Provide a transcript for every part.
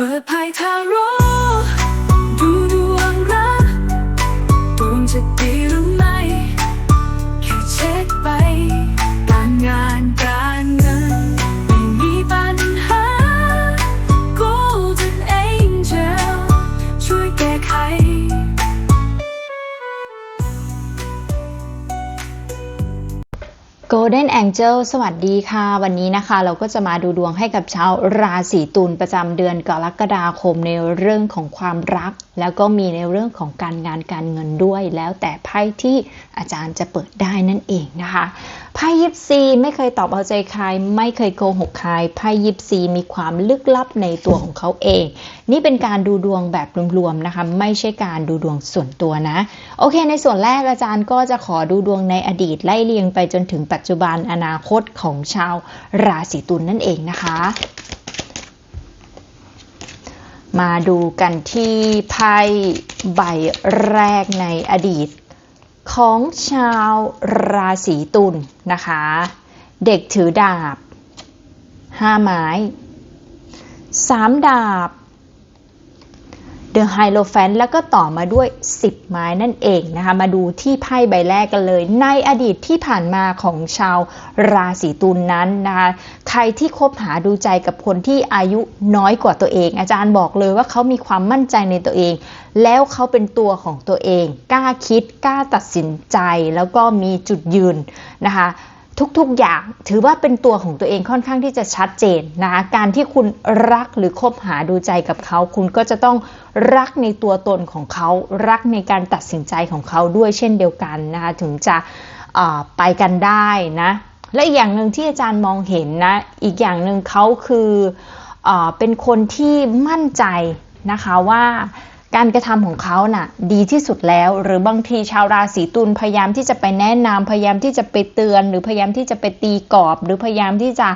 ปิดภายทาโร่ Golden Angel สวัสดีค่ะ วันนี้นะคะ เราก็จะมาดูดวงให้กับชาวราศีตุลประจำเดือนกรกฎาคมในเรื่องของความรัก แล้วก็มีในเรื่องของการงานการเงินด้วย แล้วแต่ไพ่ที่อาจารย์จะเปิดได้นั่นเองนะคะไพ่ยิปซีไม่เคยตอบเอาใจใคร ไม่เคยโกหกใครไพ่ยิปซีมีความลึกลับในตัวของเขาเอง นี่เป็นการดูดวงแบบรวมๆนะคะ ไม่ใช่การดูดวงส่วนตัวนะ โอเค ในส่วนแรกอาจารย์ก็จะขอดูดวงในอดีตไล่เรียงไปจนถึงปัจจุบันอนาคตของชาวราศีตุลนนั่นเองนะคะ มาดูกันที่ไพ่ใบแรกในอดีต ของชาวราศีตุลนะคะ เด็กถือดาบ5ไม้3ดาบ เดอะไฮโลแฟนแล้วก็ต่อมาด้วย 10 ไม้นั่นเองนะคะ มาดูที่ไพ่ใบแรกกันเลย ในอดีตที่ผ่านมาของชาวราศีตุลนนั้นนะคะ ใครที่คบหาดูใจกับคนที่อายุน้อยกว่าตัวเอง อาจารย์บอกเลยว่าเขามีความมั่นใจในตัวเอง แล้วเขาเป็นตัวของตัวเอง กล้าคิด กล้าตัดสินใจ แล้วก็มีจุดยืนนะคะ ทุกๆอย่าง ถือว่าเป็นตัวของตัวเองค่อนข้างที่จะชัดเจนนะคะการที่คุณรักหรือคบหาดูใจกับเขา คุณก็จะต้องรักในตัวตนของเขา รักในการตัดสินใจของเขาด้วยเช่นเดียวกันนะคะถึงจะไปกันได้นะและอีกอย่างหนึ่งที่อาจารย์มองเห็นนะอีกอย่างหนึ่งเขาคืออเป็นคนที่มั่นใจนะคะว่า การกระทำของเขาน่ะ ดีที่สุดแล้ว หรือบางทีชาวราศีตุลพยายามที่จะไปแนะนำพยายามที่จะไปเตือน หรือพยายามที่จะไปตีกรอบ หรือพยายามที่จะ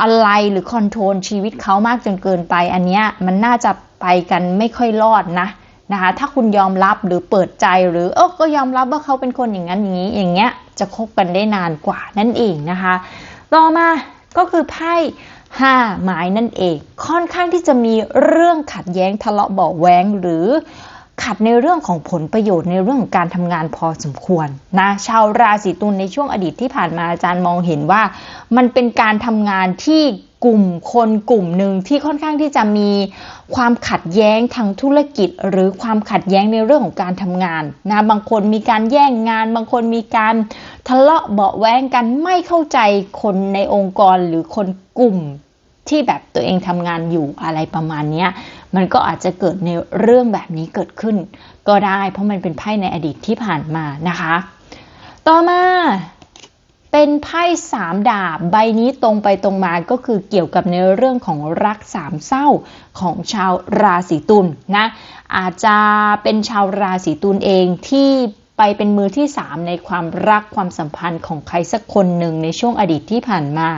อะไรหรือคอนโทรลชีวิตเขามากจนเกินไป อันเนี้ยมันน่าจะไปกันไม่ค่อยรอดนะนะคะ ถ้าคุณยอมรับหรือเปิดใจหรือเออก็ยอมรับว่าเขาเป็นคนอย่างนั้นอย่างนี้อย่างเงี้ยจะคบกันได้นานกว่านั่นเองนะคะ ต่อมาก็คือไพ่ ห้าไม้นั่นเอง ค่อนข้างที่จะมีเรื่องขัดแย้งทะเลาะเบาแวงหรือขัดในเรื่องของผลประโยชน์ในเรื่องของการทำงานพอสมควรนะชาวราศีตุลในช่วงอดีตที่ผ่านมาอาจารย์มองเห็นว่า มันเป็นการทำงานที่ กลุ่มคนกลุ่มหนึ่งที่ค่อนข้างที่จะมีความขัดแย้งทางธุรกิจ หรือความขัดแย้งในเรื่องของการทำงานนะบางคนมีการแย่งงาน บางคนมีการทะเลาะเบาะแว้งกันไม่เข้าใจคนในองค์กรหรือคนกลุ่มที่แบบตัวเองทำงานอยู่อะไรประมาณนี้มันก็อาจจะเกิดในเรื่องแบบนี้เกิดขึ้น ก็ได้เพราะมันเป็นไพ่ในอดีตที่ผ่านมานะคะ ต่อมา เป็นไพ่สามดาบใบนี้ตรงไปตรงมาก็คือเกี่ยวกับในเรื่องของรักสามเศร้าของชาวราศีตุลนะอาจจะเป็นชาวราศีตุลเองที่ ไปเป็นมือที่ 3 ในความรักความสัมพันธ์ของใครสักคนหนึ่งในช่วงอดีตที่ผ่านมา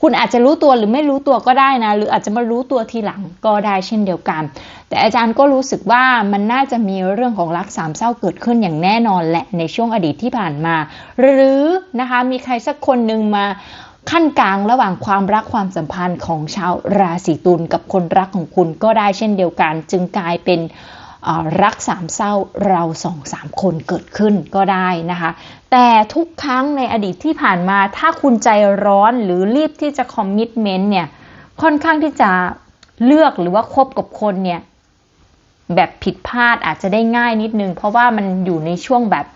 คุณอาจจะรู้ตัวหรือไม่รู้ตัวก็ได้นะ หรืออาจจะมารู้ตัวทีหลังก็ได้เช่นเดียวกัน แต่อาจารย์ก็รู้สึกว่ามันน่าจะมีเรื่องของรักสามเศร้าเกิดขึ้นอย่างแน่นอนแหละในช่วงอดีตที่ผ่านมา หรือนะคะมีใครสักคนหนึ่งมาขั้นกลางระหว่างความรักความสัมพันธ์ของชาวราศีตุลกับคนรักของคุณก็ได้เช่นเดียวกัน จึงกลายเป็น รักสามเศร้าเราสองสามคนเกิดขึ้นก็ได้นะคะ แต่ทุกครั้งในอดีตที่ผ่านมาถ้าคุณใจร้อนหรือรีบที่จะคอมมิชเมนต์เนี่ยค่อนข้างที่จะเลือกหรือว่าคบกับคนเนี่ยแบบผิดพลาดอาจจะได้ง่ายนิดนึง เพราะว่ามันอยู่ในช่วงแบบ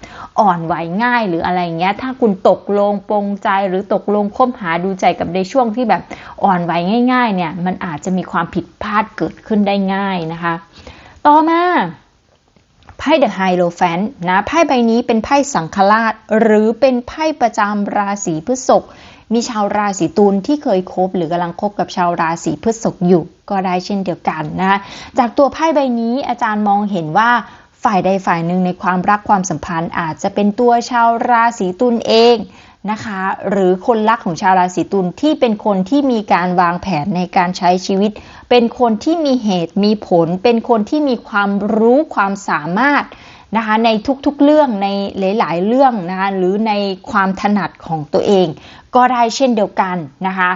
อ่อนไหวง่ายหรืออะไรเงี้ย ถ้าคุณตกลงปรงใจหรือตกลงคบหาดูใจกับในช่วงที่แบบอ่อนไหวง่าย ๆ เนี่ยมันอาจจะมีความผิดพลาดเกิดขึ้นได้ง่ายนะคะ ต่อมาไพ่เดอะไฮโลแฟนนะไพ่ใบนี้เป็นไพ่สังฆราช หรือเป็นไพ่ประจำราศีพฤษภมีชาวราศีตุลที่เคยคบหรือกำลังคบกับชาวราศีพฤษภอยู่ ก็ได้เช่นเดียวกันนะจากตัวไพ่ใบนี้อาจารย์มองเห็นว่าฝ่ายใดฝ่ายหนึ่งในความรักความสัมพันธ์อาจจะเป็นตัวชาวราศีตุลเอง นะคะ หรือคนรักของชาวราศีตุลที่เป็นคนที่มีการวางแผนในการใช้ชีวิต เป็นคนที่มีเหตุมีผล เป็นคนที่มีความรู้ความสามารถนะคะในทุกๆเรื่องในหลาย ๆ เรื่องนะคะหรือในความถนัดของตัวเอง ก็ได้เช่นเดียวกันนะคะ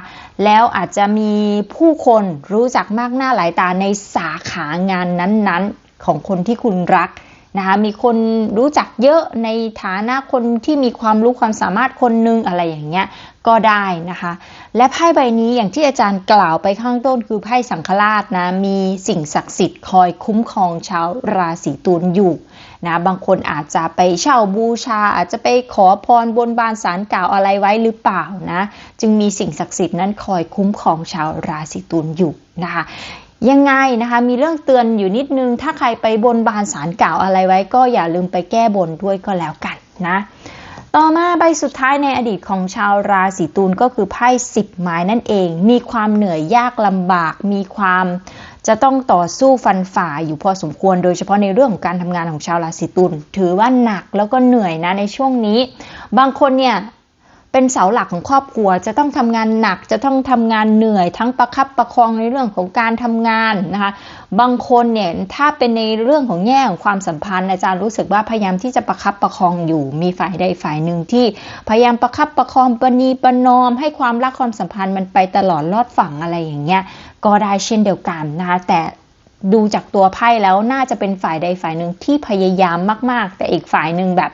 แล้วอาจจะมีผู้คนรู้จักมากหน้าหลายตาในสาขางานนั้นๆ ของคนที่คุณรัก นะคะมีคนรู้จักเยอะในฐานะคนที่มีความรู้ความสามารถคนนึงอะไรอย่างเงี้ยก็ได้นะคะ และไพ่ใบนี้อย่างที่อาจารย์กล่าวไปข้างต้นคือไพ่สังฆราชนะมีสิ่งศักดิ์สิทธิ์คอยคุ้มครองชาวราศีตุลอยู่นะบางคนอาจจะไปเช่าบูชา อาจจะไปขอพรบนบานสารกล่าวอะไรไว้หรือเปล่านะ จึงมีสิ่งศักดิ์สิทธิ์นั้นคอยคุ้มครองชาวราศีตุลอยู่นะคะ ยังไงนะคะมีเรื่องเตือนอยู่นิดนึง ถ้าใครไปบนบานสารกล่าวอะไรไว้ ก็อย่าลืมไปแก้บนด้วยก็แล้วกันนะต่อมาใบสุดท้ายในอดีตของชาวราศีตุลก็คือไพ่สิบไม้นั่นเอง มีความเหนื่อยยากลำบาก มีความจะต้องต่อสู้ฟันฝ่าอยู่พอสมควร โดยเฉพาะในเรื่องของการทำงานของชาวราศีตุลถือว่าหนักแล้วก็เหนื่อยนะในช่วงนี้ บางคนเนี่ย เป็นเสาหลักของครอบครัว จะต้องทำงานหนักจะต้องทำงานเหนื่อย ทั้งประคับประคองในเรื่องของการทำงานนะคะบางคนเนี่ยถ้าเป็นในเรื่องของแง่ของความสัมพันธ์ อาจารย์รู้สึกว่าพยายามที่จะประคับประคองอยู่ มีฝ่ายใดฝ่ายหนึ่งที่พยายามประคับประคองประนีปนอม ให้ความรักความสัมพันธ์มันไปตลอดลอดฝั่งอะไรอย่างเงี้ยก็ได้เช่นเดียวกันนะคะแต่ดูจากตัวไพ่แล้วน่าจะเป็นฝ่ายใดฝ่ายหนึ่งที่พยายามมาก ๆ แต่อีกฝ่ายหนึ่งแบบ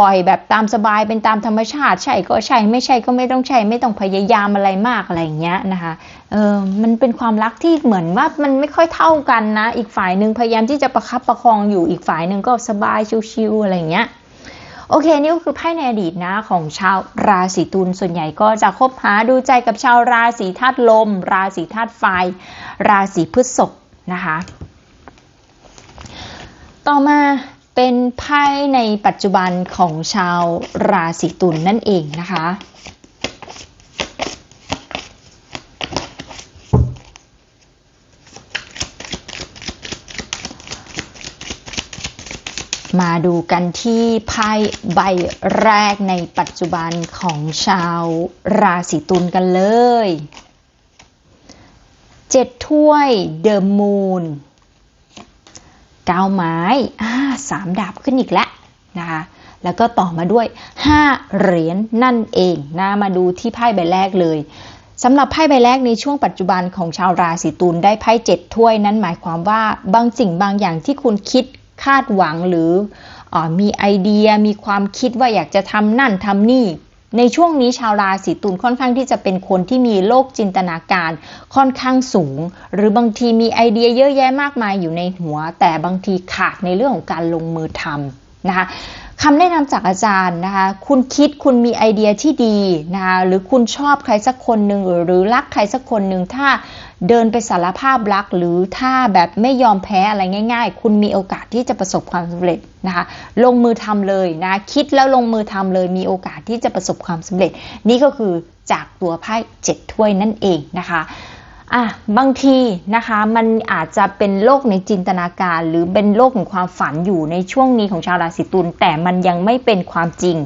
ปล่อยแบบตามสบายเป็นตามธรรมชาติ ใช่ก็ใช่ไม่ใช่ก็ไม่ต้องใช่ ไม่ต้องพยายามอะไรมากอะไรอย่างเงี้ยนะคะเออมันเป็นความรักที่เหมือนว่ามันไม่ค่อยเท่ากันนะ อีกฝ่ายหนึ่งพยายามที่จะประคับประคองอยู่อีกฝ่ายหนึ่งก็สบายชิวๆอะไรอย่างเงี้ยโอเคนี่ก็คือไพ่ในอดีตนะของชาวราศีตุลส่วนใหญ่ก็จะคบหาดูใจกับชาวราศีธาตุลม ราศีธาตุไฟ ราศีพฤษภนะคะ ต่อมา เป็นไพ่ในปัจจุบันของชาวราศีตุลนนั่นเองนะคะ มาดูกันที่ไพ่ใบแรกในปัจจุบันของชาวราศีตุลกันเลย เจ็ดถ้วยเดอะมูน เก้าไม้อ่าสามดาบขึ้นอีกแล้วนะคะแล้วก็ต่อมาด้วย 5 เหรียญนนั่นเองนะมาดูที่ไพ่ใบแรกเลยสำหรับไพ่ใบแรกในช่วงปัจจุบันของชาวราศีตุลได้ไพ่เจ็ดถ้วยนั้นหมายความว่าบางสิ่งบางอย่างที่คุณคิดคาดหวังหรืออมีไอเดียมีความคิดว่าอยากจะทำนั่นทำนี่ ในช่วงนี้ชาวราศีตุลค่อนข้างที่จะเป็นคนที่มีโลกจินตนาการค่อนข้างสูง หรือบางทีมีไอเดียเยอะแยะมากมายอยู่ในหัว แต่บางทีขาดในเรื่องของการลงมือทำ นะคะคำแนะนำจากอาจารย์นะคะ คุณคิดคุณมีไอเดียที่ดีนะคะหรือคุณชอบใครสักคนหนึ่งหรือรักใครสักคนหนึ่งถ้าเดินไปสารภาพรัก หรือถ้าแบบไม่ยอมแพ้อะไรง่าย ๆ คุณมีโอกาสที่จะประสบความสำเร็จนะคะลงมือทำเลยนะคิดแล้วลงมือทำเลยมีโอกาสที่จะประสบความสำเร็จ นี่ก็คือจากตัวไพ่เจ็ดถ้วยนั่นเองนะคะ อะบางทีนะคะมันอาจจะเป็นโลกในจินตนาการ หรือเป็นโลกของความฝันอยู่ในช่วงนี้ของชาวราศีตุลแต่มันยังไม่เป็นความจริง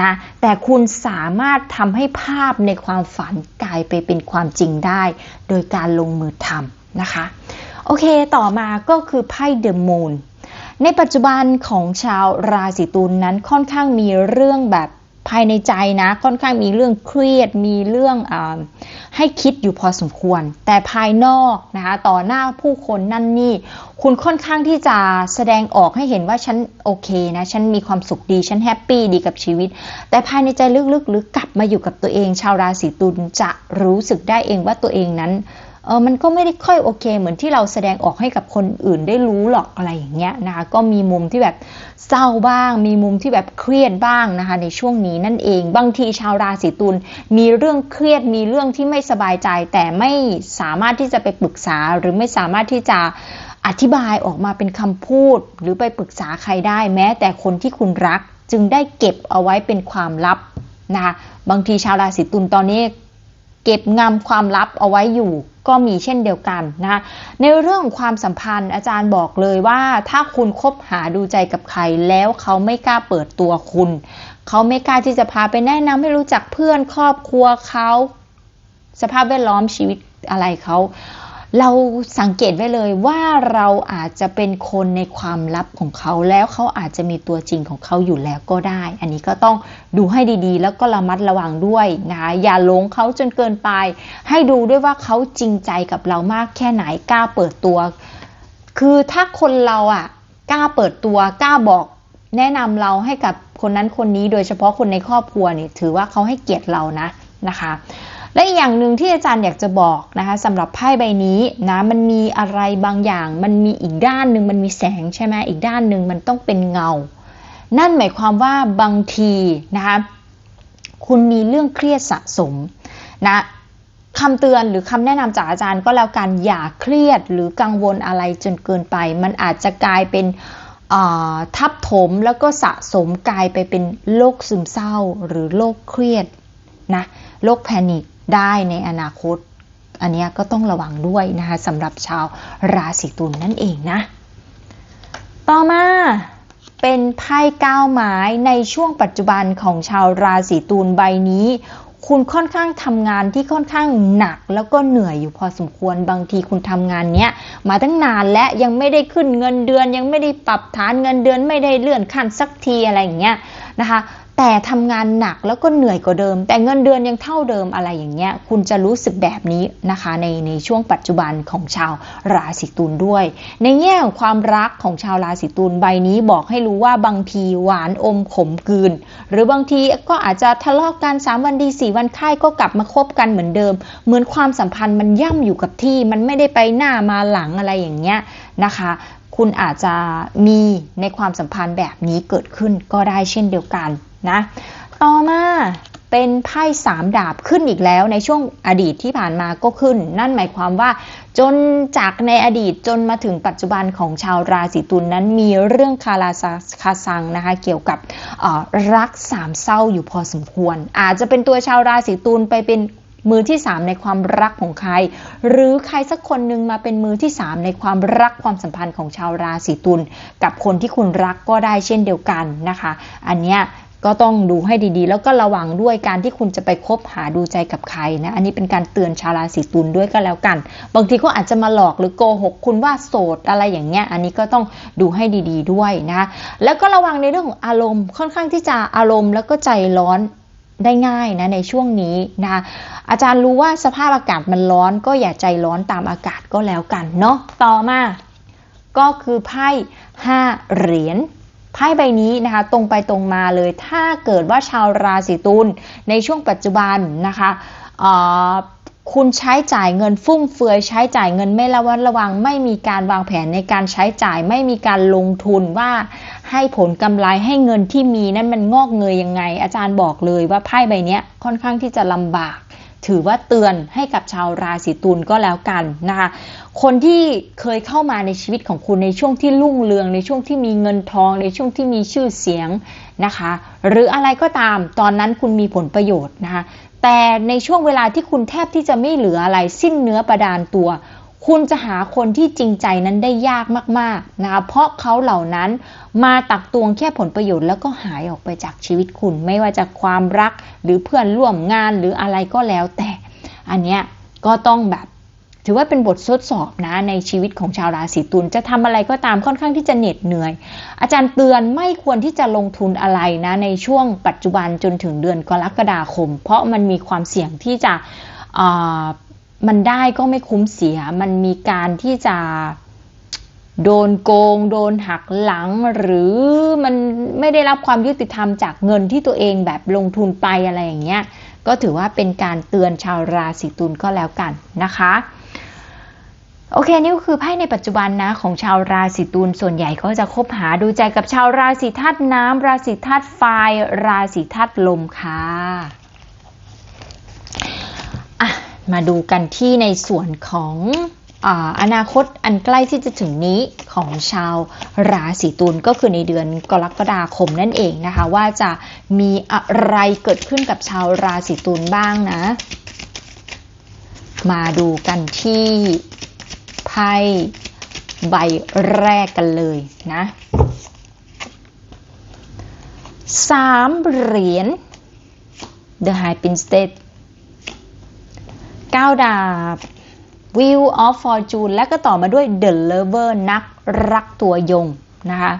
นะแต่คุณสามารถทำให้ภาพในความฝันกลายไปเป็นความจริงได้ โดยการลงมือทำนะคะ โอเคต่อมาก็คือไพ่เดอะมูนในปัจจุบันของชาวราศีตุลนนั้นค่อนข้างมีเรื่องแบบ ภายในใจนะค่อนข้างมีเรื่องเครียดมีเรื่องอให้คิดอยู่พอสมควร แต่ภายนอกนะคะต่อหน้าผู้คนนั่นนี่ คุณค่อนข้างที่จะแสดงออกให้เห็นว่าฉันโอเคนะฉันมีความสุขดีฉันแฮปปี้ดีกับชีวิต แต่ภายในใจลึกๆ หรือกลับมาอยู่กับตัวเอง ชาวราศีตุลจะรู้สึกได้เองว่าตัวเองนั้น เออมันก็ไม่ได้ค่อยโอเค เหมือนที่เราแสดงออกให้กับคนอื่นได้รู้หรอกอะไรอย่างเงี้ยนะคะ ก็มีมุมที่แบบเศร้าบ้าง มีมุมที่แบบเครียดบ้างนะคะ ในช่วงนี้นั่นเอง บางทีชาวราศีตุลมีเรื่องเครียด มีเรื่องที่ไม่สบายใจ แต่ไม่สามารถที่จะไปปรึกษาหรือไม่สามารถที่จะอธิบายออกมาเป็นคำพูด หรือไปปรึกษาใครได้ แม้แต่คนที่คุณรัก จึงได้เก็บเอาไว้เป็นความลับนะคะ บางทีชาวราศีตุลตอนนี้ เก็บงำความลับเอาไว้อยู่ก็มีเช่นเดียวกันนะคะในเรื่องของความสัมพันธ์อาจารย์บอกเลยว่า ถ้าคุณคบหาดูใจกับใครแล้วเขาไม่กล้าเปิดตัวคุณ เขาไม่กล้าที่จะพาไปแนะนำให้รู้จักเพื่อนครอบครัวเขา สภาพแวดล้อมชีวิตอะไรเขา เราสังเกตไว้เลยว่าเราอาจจะเป็นคนในความลับของเขาแล้วเขาอาจจะมีตัวจริงของเขาอยู่แล้วก็ได้ อันนี้ก็ต้องดูให้ดีๆ แล้วก็ระมัดระวังด้วยนะคะอย่าหลงเขาจนเกินไป ให้ดูด้วยว่าเขาจริงใจกับเรามากแค่ไหนกล้าเปิดตัว คือถ้าคนเราอะกล้าเปิดตัวกล้าบอกแนะนำเราให้กับคนนั้นคนนี้โดยเฉพาะคนในครอบครัวเนี่ยถือว่าเขาให้เกียรติเรานะนะคะ และอีกอย่างหนึ่งที่อาจารย์อยากจะบอกนะคะสำหรับไพ่ใบนี้นะมันมีอะไรบางอย่าง มันมีอีกด้านหนึ่งมันมีแสงใช่ไหมอีกด้านหนึ่งมันต้องเป็นเงา นั่นหมายความว่าบางทีนะคะคุณมีเรื่องเครียดสะสมนะคำเตือนหรือคำแนะนำจากอาจารย์ก็แล้วกันอย่าเครียดหรือกังวลอะไรจนเกินไป มันอาจจะกลายเป็นทับถมแล้วก็สะสมกลายไปเป็นโรคซึมเศร้าหรือโรคเครียดนะโรคแพนิค ได้ในอนาคต อันนี้ก็ต้องระวังด้วยนะคะสำหรับชาวราศีตุลนนั่นเองนะ ต่อมาเป็นไพ่ก้าวไม้ในช่วงปัจจุบันของชาวราศีตุลใบนี้ คุณค่อนข้างทำงานที่ค่อนข้างหนักแล้วก็เหนื่อยอยู่พอสมควรบางทีคุณทำงานเนี้ยมาตั้งนานและยังไม่ได้ขึ้นเงินเดือน ยังไม่ได้ปรับฐานเงินเดือนไม่ได้เลื่อนขั้นสักทีอะไรอย่างเงี้ยนะคะ แต่ทำงานหนักแล้วก็เหนื่อยกว่าเดิม แต่เงินเดือนยังเท่าเดิมอะไรอย่างเงี้ย คุณจะรู้สึกแบบนี้นะคะในในช่วงปัจจุบันของชาวราศีตุลด้วย ในแง่ของความรักของชาวราศีตุลใบนี้บอกให้รู้ว่าบางทีหวานอมขมกืน หรือบางทีก็อาจจะทะเลาะกัน3วันดี4วันค่ายก็กลับมาคบกันเหมือนเดิม เหมือนความสัมพันธ์มันย่ำอยู่กับที่มันไม่ได้ไปหน้ามาหลังอะไรอย่างเงี้ยนะคะคุณอาจจะมีในความสัมพันธ์แบบนี้เกิดขึ้นก็ได้เช่นเดียวกัน นะต่อมาเป็นไพ่สามดาบขึ้นอีกแล้วในช่วงอดีตที่ผ่านมาก็ขึ้น นั่นหมายความว่า จนจากในอดีตจนมาถึงปัจจุบันของชาวราศีตุลนนั้นมีเรื่องคาราซาคาซังนะคะเกี่ยวกับรักสามเศร้าอยู่พอสมควร อาจจะเป็นตัวชาวราศีตุลไปเป็นมือที่ 3 ในความรักของใคร หรือใครสักคนหนึ่งมาเป็นมือที่ 3 ในความรักความสัมพันธ์ของชาวราศีตุลกับคนที่คุณรักก็ได้เช่นเดียวกันนะคะ อันเนี้ย ก็ต้องดูให้ดีๆ แล้วก็ระวังด้วยการที่คุณจะไปคบหาดูใจกับใครนะ อันนี้เป็นการเตือนชาวราศีตุลด้วยก็แล้วกัน บางทีเขาอาจจะมาหลอกหรือโกหกคุณว่าโสดอะไรอย่างเงี้ย อันนี้ก็ต้องดูให้ดีๆด้วยนะ แล้วก็ระวังในเรื่องของอารมณ์ ค่อนข้างที่จะอารมณ์แล้วก็ใจร้อนได้ง่ายนะในช่วงนี้นะคะอาจารย์รู้ว่าสภาพอากาศมันร้อนก็อย่าใจร้อนตามอากาศก็แล้วกันเนาะต่อมา ก็คือไพ่ห้าเหรียญ ไพ่ใบนี้นะคะ ตรงไปตรงมาเลย ถ้าเกิดว่าชาวราศีตุลในช่วงปัจจุบันนะคะคุณใช้จ่ายเงินฟุ่มเฟือยใช้จ่ายเงินไม่ระวัดระวัง ไม่มีการวางแผนในการใช้จ่าย ไม่มีการลงทุนว่าให้ผลกำไรให้เงินที่มีนั้นมันงอกเงยยังไง อาจารย์บอกเลยว่าไพ่ใบนี้ค่อนข้างที่จะลำบาก ถือว่าเตือนให้กับชาวราศีตุลก็แล้วกันนะคะ คนที่เคยเข้ามาในชีวิตของคุณในช่วงที่รุ่งเรือง ในช่วงที่มีเงินทอง ในช่วงที่มีชื่อเสียงนะคะ หรืออะไรก็ตามตอนนั้นคุณมีผลประโยชน์นะคะแต่ในช่วงเวลาที่คุณแทบที่จะไม่เหลืออะไรสิ้นเนื้อประดานตัว คุณจะหาคนที่จริงใจนั้นได้ยากมากๆนะคะเพราะเขาเหล่านั้นมาตักตวงแค่ผลประโยชน์แล้วก็หายออกไปจากชีวิตคุณ ไม่ว่าจะความรักหรือเพื่อนร่วมงานหรืออะไรก็แล้ว แต่อันเนี้ยก็ต้องแบบถือว่าเป็นบททดสอบนะในชีวิตของชาวราศีตุลจะทำอะไรก็ตามค่อนข้างที่จะเหน็ดเหนื่อย อาจารย์เตือนไม่ควรที่จะลงทุนอะไรนะในช่วงปัจจุบันจนถึงเดือนกรกฎาคม เพราะมันมีความเสี่ยงที่จะอ่า มันได้ก็ไม่คุ้มเสีย มันมีการที่จะโดนโกง โดนหักหลัง หรือมันไม่ได้รับความยุติธรรมจากเงินที่ตัวเองแบบลงทุนไปอะไรอย่างเงี้ย ก็ถือว่าเป็นการเตือนชาวราศีตุลก็แล้วกันนะคะ โอเค นี่ก็คือไพ่ในปัจจุบันนะของชาวราศีตุลส่วนใหญ่ก็จะคบหาดูใจกับชาวราศีธาตุน้ำราศีธาตุไฟราศีธาตุลมค่ะอะ มาดูกันที่ในส่วนของอนาคตอันใกล้ที่จะถึงนี้ของชาวราศีตุลก็คือในเดือนกรกฎาคมนั่นเองนะคะ ว่าจะมีอะไรเกิดขึ้นกับชาวราศีตุลบ้างนะ มาดูกันที่ไพ่ใบแรกกันเลยนะสามเหรียญ The High Priestess เก้าดาบ Wheel of Fortune และก็ต่อมาด้วย The Lover นักรักตัวยงนะคะ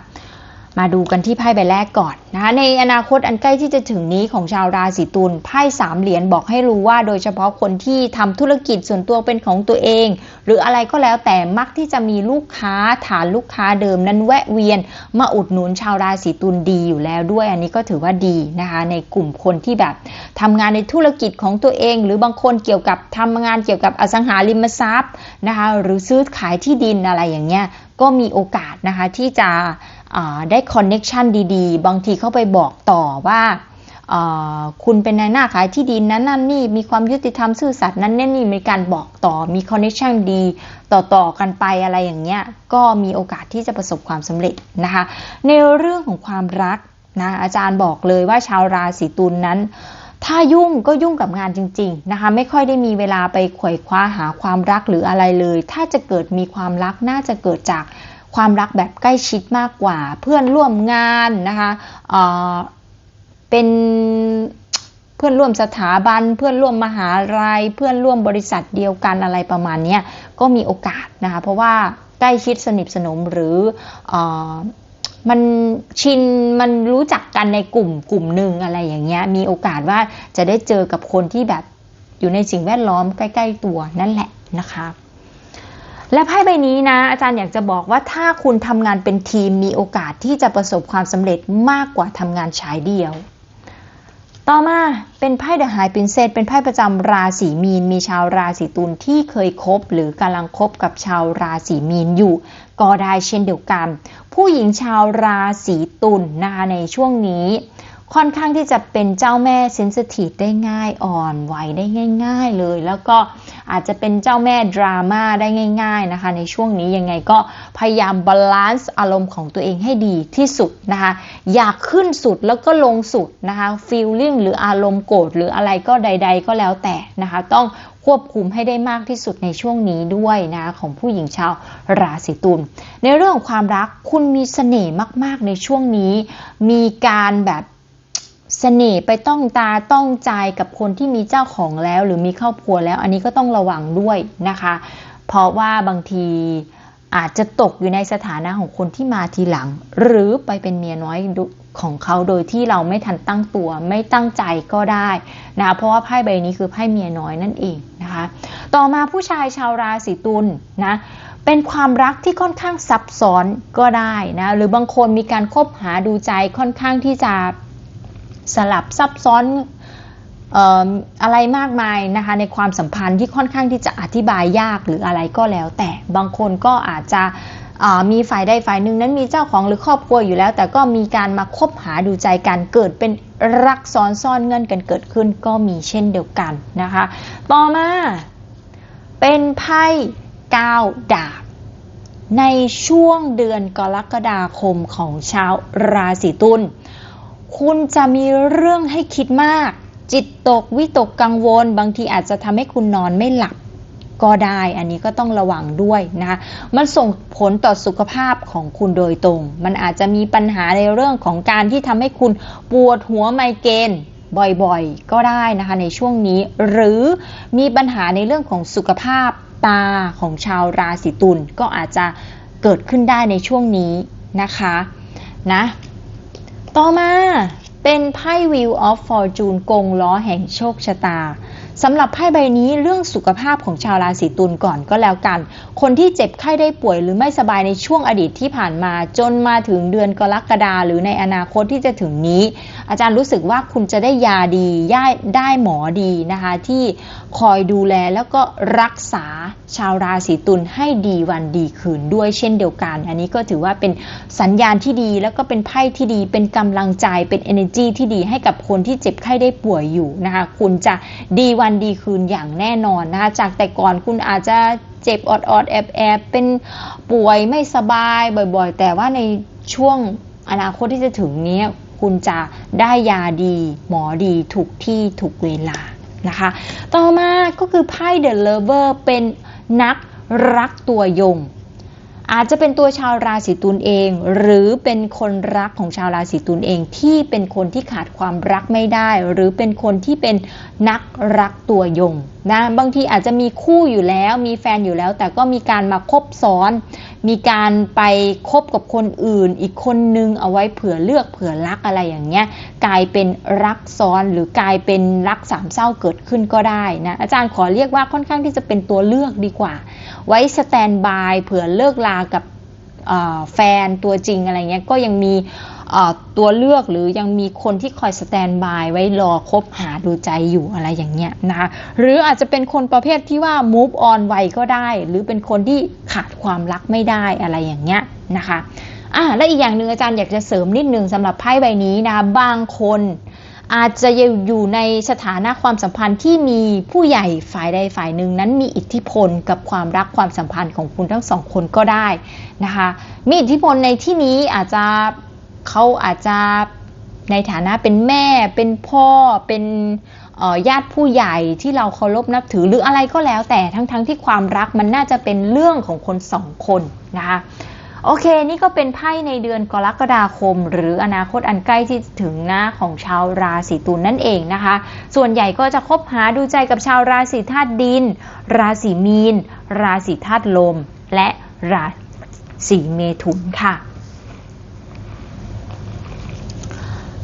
มาดูกันที่ไพ่ใบแรกก่อนนะคะในอนาคตอันใกล้ที่จะถึงนี้ของชาวราศีตุลไพ่สามเหรียญบอกให้รู้ว่าโดยเฉพาะคนที่ทำธุรกิจส่วนตัวเป็นของตัวเอง หรืออะไรก็แล้วแต่มักที่จะมีลูกค้าฐานลูกค้าเดิมนั้นแวะเวียน มาอุดหนุนชาวราศีตุลดีอยู่แล้วด้วย อันนี้ก็ถือว่าดีนะคะในกลุ่มคนที่แบบทำงานในธุรกิจของตัวเอง หรือบางคนเกี่ยวกับทำงานเกี่ยวกับอสังหาริมทรัพย์นะคะหรือซื้อขายที่ดินอะไรอย่างเงี้ยก็มีโอกาสนะคะที่จะ ได้คอนเน็ชันดีๆ บางทีเข้าไปบอกต่อว่าคุณเป็นนายหน้าขายที่ดินนั้นนั่นนี่มีความยุติธรรมซื่อสัตย์นั้นนี่นี่มีการบอกต่อมีคอนเน็ชันดี ต่อๆกันไปอะไรอย่างเงี้ยก็มีโอกาสที่จะประสบความสำเร็จนะคะ ในเรื่องของความรักนะอาจารย์บอกเลยว่าชาวราศีตุลนนั้น ถ้ายุ่งก็ยุ่งกับงานจริง ๆนะคะ ไม่ค่อยได้มีเวลาไปขว่คว้าหาความรักหรืออะไรเลย ถ้าจะเกิดมีความรักน่าจะเกิดจาก ความรักแบบใกล้ชิดมากกว่า เพื่อนร่วมงานนะคะเเป็นเพื่อนร่วมสถาบัน เพื่อนร่วมมหาลัย เพื่อนร่วมบริษัทเดียวกันอะไรประมาณนี้ก็มีโอกาสนะคะ เพราะว่าใกล้ชิดสนิทสนมหรืออมันชินมันรู้จักกันในกลุ่มกลุ่มหนึ่งอะไรอย่างเงี้ยมีโอกาสว่าจะได้เจอกับคนที่แบบอยู่ในสิ่งแวดล้อมใกล้ ๆ ตัวนั่นแหละนะคะ และไพ่ใบนี้นะ อาจารย์อยากจะบอกว่าถ้าคุณทำงานเป็นทีมมีโอกาสที่จะประสบความสำเร็จมากกว่าทำงานฉายเดียว ต่อมาเป็นไพ่เดอะไฮปินเซตเป็นไพ่ประจำราศีมีน มีชาวราศีตุลที่เคยคบ หรือกำลังคบกับชาวราศีมีนอยู่ ก็ได้เช่นเดียวกัน ผู้หญิงชาวราศีตุลนะคะในช่วงนี้ ค่อนข้างที่จะเป็นเจ้าแม่เซนซิทีฟได้ง่ายอ่อนไหวได้ง่าย ๆ เลย แล้วก็อาจจะเป็นเจ้าแม่ดราม่าได้ง่าย ๆนะคะ ในช่วงนี้ยังไงก็พยายามบาลานซ์อารมณ์ของตัวเองให้ดีที่สุดนะคะ อยากขึ้นสุดแล้วก็ลงสุดนะคะฟีลลิ่งหรืออารมณ์โกรธหรืออะไรก็ใด ๆ ก็แล้วแต่นะคะ ต้องควบคุมให้ได้มากที่สุดในช่วงนี้ด้วยนะของผู้หญิงชาวราศีตุลในเรื่องของความรักคุณมีเสน่ห์มาก ๆ ในช่วงนี้ มีการแบบ เสน่ห์ไปต้องตาต้องใจกับคนที่มีเจ้าของแล้ว หรือมีครอบครัวแล้ว อันนี้ก็ต้องระวังด้วยนะคะ เพราะว่าบางทีอาจจะตกอยู่ในสถานะของคนที่มาทีหลัง หรือไปเป็นเมียน้อยของเขาโดยที่เราไม่ทันตั้งตัวไม่ตั้งใจก็ได้นะเพราะว่าไพ่ใบนี้คือไพ่เมียน้อยนั่นเองนะคะต่อมาผู้ชายชาวราศีตุลนะเป็นความรักที่ค่อนข้างซับซ้อนก็ได้นะหรือบางคนมีการคบหาดูใจค่อนข้างที่จะ สลับซับซ้อนอะไรมากมายนะคะในความสัมพันธ์ที่ค่อนข้างที่จะอธิบายยากหรืออะไรก็แล้ว แต่บางคนก็อาจจะมีฝ่ายใดฝ่ายหนึ่งนั้นมีเจ้าของหรือครอบครัวอยู่แล้ว แต่ก็มีการมาคบหาดูใจกันเกิดเป็นรักซ้อนซ่อนเงื่อนกันเกิดขึ้นก็มีเช่นเดียวกันนะคะ ต่อมาเป็นไพ่ก้าวดาบในช่วงเดือนกรกฎาคมของชาวราศีตุล คุณจะมีเรื่องให้คิดมาก จิตตกวิตกกังวล บางทีอาจจะทำให้คุณนอนไม่หลับก็ได้อันนี้ก็ต้องระวังด้วยนะคะมันส่งผลต่อสุขภาพของคุณโดยตรง มันอาจจะมีปัญหาในเรื่องของการที่ทำให้คุณปวดหัวไมเกรนบ่อยๆ ก็ได้นะคะในช่วงนี้ หรือมีปัญหาในเรื่องของสุขภาพตาของชาวราศีตุลก็อาจจะเกิดขึ้นได้ในช่วงนี้นะคะนะ ต่อมาเป็นไพ่ Wheel of Fortune กงล้อแห่งโชคชะตา สำหรับไพ่ใบนี้เรื่องสุขภาพของชาวราศีตุลก่อนก็แล้วกัน คนที่เจ็บไข้ได้ป่วยหรือไม่สบายในช่วงอดีตที่ผ่านมาจนมาถึงเดือนกรกฎาหรือในอนาคตที่จะถึงนี้ อาจารย์รู้สึกว่าคุณจะได้ยาดีย่าได้หมอดีนะคะ ที่คอยดูแลแล้วก็รักษาชาวราศีตุลให้ดีวันดีคืนด้วยเช่นเดียวกัน อันนี้ก็ถือว่าเป็นสัญญาณที่ดีแล้วก็เป็นไพ่ที่ดี เป็นกำลังใจเป็น energy ที่ดีให้กับคนที่เจ็บไข้ได้ป่วยอยู่นะคะคุณจะดีวันดีคืนอย่างแน่นอนนะคะ จากแต่ก่อนคุณอาจจะเจ็บออดๆแอบๆเป็นป่วยไม่สบายบ่อยๆ แต่ว่าในช่วงอนาคตที่จะถึงนี้คุณจะได้ยาดี หมอดีถูกที่ถูกเวลานะคะ ต่อมาก็คือไพ่เดอะเลเวอร์เป็นนักรักตัวยง อาจจะเป็นตัวชาวราศีตุลเอง หรือเป็นคนรักของชาวราศีตุลเอง ที่เป็นคนที่ขาดความรักไม่ได้ หรือเป็นคนที่เป็นนักรักตัวยงนะบางทีอาจจะมีคู่อยู่แล้ว มีแฟนอยู่แล้ว แต่ก็มีการมาคบซ้อน มีการไปคบกับคนอื่น อีกคนนึงเอาไว้เผื่อเลือกเผื่อรักอะไรอย่างเงี้ยกลายเป็นรักซ้อนหรือกลายเป็นรักสามเศร้าเกิดขึ้นก็ได้นะอาจารย์ขอเรียกว่าค่อนข้างที่จะเป็นตัวเลือกดีกว่า ไว้สแตนบายเผื่อเลิกลากับแฟนตัวจริงอะไรเงี้ยก็ยังมีตัวเลือกหรือยังมีคนที่คอยสแตนบายไว้รอคบหาดูใจอยู่อะไรอย่างเงี้ยนะคะหรืออาจจะเป็นคนประเภทที่ว่า move on ไวก็ได้ หรือเป็นคนที่ขาดความรักไม่ได้อะไรอย่างเงี้ยนะคะอ่าและอีกอย่างหนึ่งอาจารย์อยากจะเสริมนิดนึงสำหรับไพ่ใบนี้นะบางคน อาจจะอยู่ในสถานะความสัมพันธ์ที่มีผู้ใหญ่ฝ่ายใดฝ่ายหนึ่งนั้นมีอิทธิพลกับความรักความสัมพันธ์ของคุณทั้งสองคนก็ได้นะคะ มีอิทธิพลในที่นี้อาจจะเขาอาจจะในฐานะเป็นแม่ เป็นพ่อเป็นญาติผู้ใหญ่ที่เราเคารพนับถือหรืออะไรก็แล้วแต่ทั้งๆทที่ความรักมันน่าจะเป็นเรื่องของคนสองคนนะคะ โอเค นี่ก็เป็นไพ่ในเดือนกรกฎาคม หรืออนาคตอันใกล้ที่ถึงหน้าของชาวราศีตุลนนั่นเองนะคะ ส่วนใหญ่ก็จะคบหาดูใจกับชาวราศีธาตุดิน ราศีมีน ราศีธาตุลม และราศีเมถุนค่ะ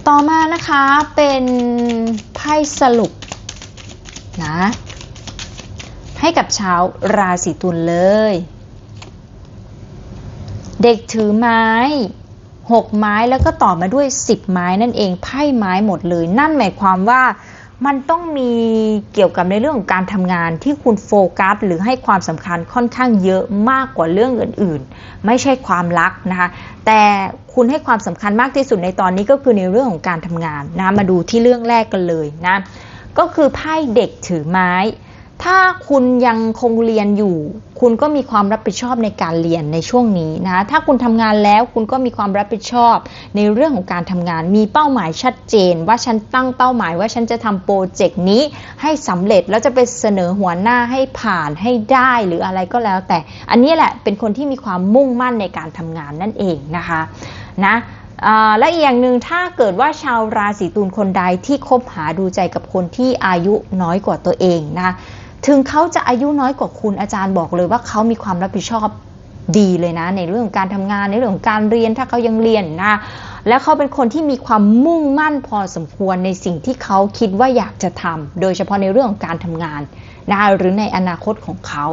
ต่อมานะคะเป็นไพ่สรุปนะให้กับชาวราศีตุลเลย เด็กถือไม้6ไม้แล้วก็ต่อมาด้วย10ไม้นั่นเองไพ่ไม้หมดเลย นั่นหมายความว่ามันต้องมีเกี่ยวกับในเรื่องของการทำงานที่คุณโฟกัสหรือให้ความสำคัญค่อนข้างเยอะมากกว่าเรื่องอื่นๆ ไม่ใช่ความรักนะคะ แต่คุณให้ความสำคัญมากที่สุดในตอนนี้ก็คือในเรื่องของการทำงานนะมาดูที่เรื่องแรกกันเลยนะก็คือไพ่เด็กถือไม้ ถ้าคุณยังคงเรียนอยู่ คุณก็มีความรับผิดชอบในการเรียนในช่วงนี้นะ ถ้าคุณทำงานแล้วคุณก็มีความรับผิดชอบ ในเรื่องของการทำงาน มีเป้าหมายชัดเจน ว่าฉันตั้งเป้าหมายว่าฉันจะทำโปรเจกต์นี้ให้สำเร็จแล้วจะไปเสนอหัวหน้าให้ผ่านให้ได้หรืออะไรก็แล้ว แต่อันนี้แหละเป็นคนที่มีความมุ่งมั่นในการทำงานนั่นเองนะคะนะและอีกอย่างหนึ่งถ้าเกิดว่าชาวราศีตุลคนใดที่คบหาดูใจกับคนที่อายุน้อยกว่าตัวเองนะคะ ถึงเขาจะอายุน้อยกว่าคุณอาจารย์บอกเลยว่าเขามีความรับผิดชอบดีเลยนะ ในเรื่องของการทำงานในเรื่องของการเรียนถ้าเขายังเรียนนะ แล้วเขาเป็นคนที่มีความมุ่งมั่นพอสมควรในสิ่งที่เขาคิดว่าอยากจะทำโดยเฉพาะในเรื่องของการทำงานนะคะหรือในอนาคตของเขา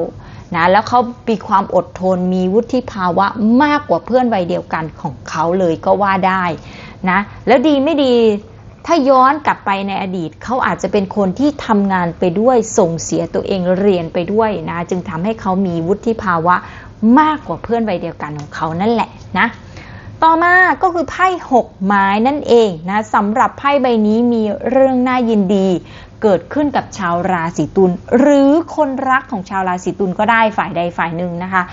นะแล้วเขามีความอดทนมีวุฒิภาวะมากกว่าเพื่อนวัยเดียวกันของเขาเลยก็ว่าได้นะแล้วดีไม่ดี ถ้าย้อนกลับไปในอดีตเขาอาจจะเป็นคนที่ทำงานไปด้วยส่งเสียตัวเองเรียนไปด้วยนะ จึงทำให้เขามีวุฒิภาวะมากกว่าเพื่อนวัยเดียวกันของเขานั่นแหละนะ ต่อมาก็คือไพ่หกไม้นั่นเองนะสำหรับไพ่ใบนี้มีเรื่องน่ายินดี เกิดขึ้นกับชาวราศีตุลหรือคนรักของชาวราศีตุลก็ได้ฝ่ายใดฝ่ายหนึ่งนะคะ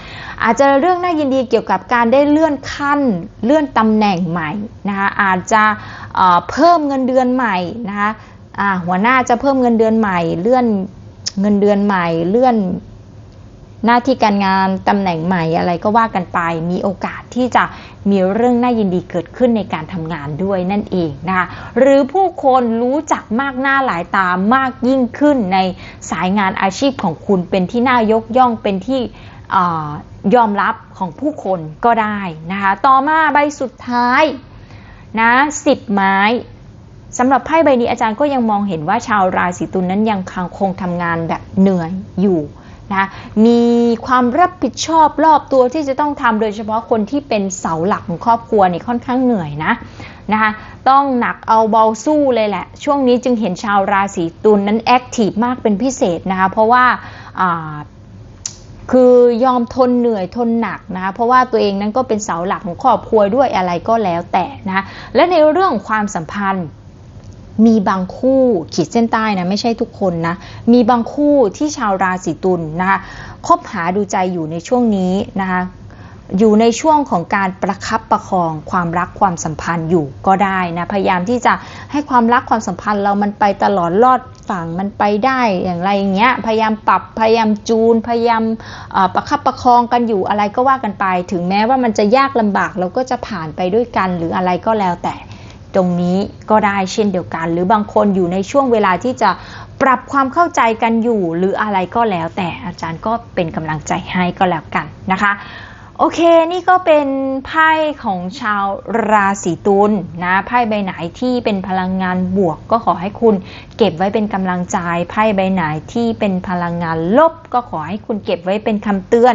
อาจจะเรื่องน่ายินดีเกี่ยวกับการได้เลื่อนขั้นเลื่อนตำแหน่งใหม่นะคะอาจจะเเพิ่มเงินเดือนใหม่นะคะหัวหน้าจะเพิ่มเงินเดือนใหม่ เลื่อนเงินเดือนใหม่ เลื่อน หน้าที่การงานตำแหน่งใหม่อะไรก็ว่ากันไป มีโอกาสที่จะมีเรื่องน่ายินดีเกิดขึ้นในการทำงานด้วยนั่นเองนะคะหรือผู้คนรู้จักมากหน้าหลายตามากยิ่งขึ้นในสายงานอาชีพของคุณเป็นที่น่ายกย่องเป็นที่ยอมรับของผู้คนก็ได้นะคะต่อมาใบสุดท้ายนะสิบไม้สำหรับไพ่ใบนี้อาจารย์ก็ยังมองเห็นว่าชาวราศีตุลนนั้นยังคงทำงานแบบเหนื่อยอยู่ นะมีความรับผิดชอบรอบตัวที่จะต้องทำโดยเฉพาะคนที่เป็นเสาหลักของครอบครัวนี่ค่อนข้างเหนื่อยนะนะคะต้องหนักเอาเบาสู้เลยแหละ ช่วงนี้จึงเห็นชาวราศีตุลนนั้นแอคทีฟมากเป็นพิเศษนะคะเพราะว่าคือยอมทนเหนื่อยทนหนักนะคะเพราะว่าตัวเองนั้นก็เป็นเสาหลักของครอบครัวด้วยอะไรก็แล้วแต่นะะและในเรื่องความสัมพันธ์ มีบางคู่ขีดเส้นใต้นะไม่ใช่ทุกคนนะ มีบางคู่ที่ชาวราศีตุลนะคะคบหาดูใจอยู่ในช่วงนี้นะคะอยู่ในช่วงของการประคับประคองความรักความสัมพันธ์อยู่ก็ได้นะพยายามที่จะให้ความรักความสัมพันธ์เรามันไปตลอดรอดฝั่งมันไปได้อย่างไรอย่างเงี้ยพยายามปรับพยายามจูน พยายามประคับประคองกันอยู่อะไรก็ว่ากันไป ถึงแม้ว่ามันจะยากลำบากเราก็จะผ่านไปด้วยกันหรืออะไรก็แล้วแต่ ตรงนี้ก็ได้เช่นเดียวกัน หรือบางคนอยู่ในช่วงเวลาที่จะปรับความเข้าใจกันอยู่ หรืออะไรก็แล้ว แต่อาจารย์ก็เป็นกำลังใจให้ก็แล้วกันนะคะโอเค นี่ก็เป็นไพ่ของชาวราศีตุลนะ ไพ่ใบไหนที่เป็นพลังงานบวก ก็ขอให้คุณเก็บไว้เป็นกำลังใจ ไพ่ใบไหนที่เป็นพลังงานลบ ก็ขอให้คุณเก็บไว้เป็นคำเตือน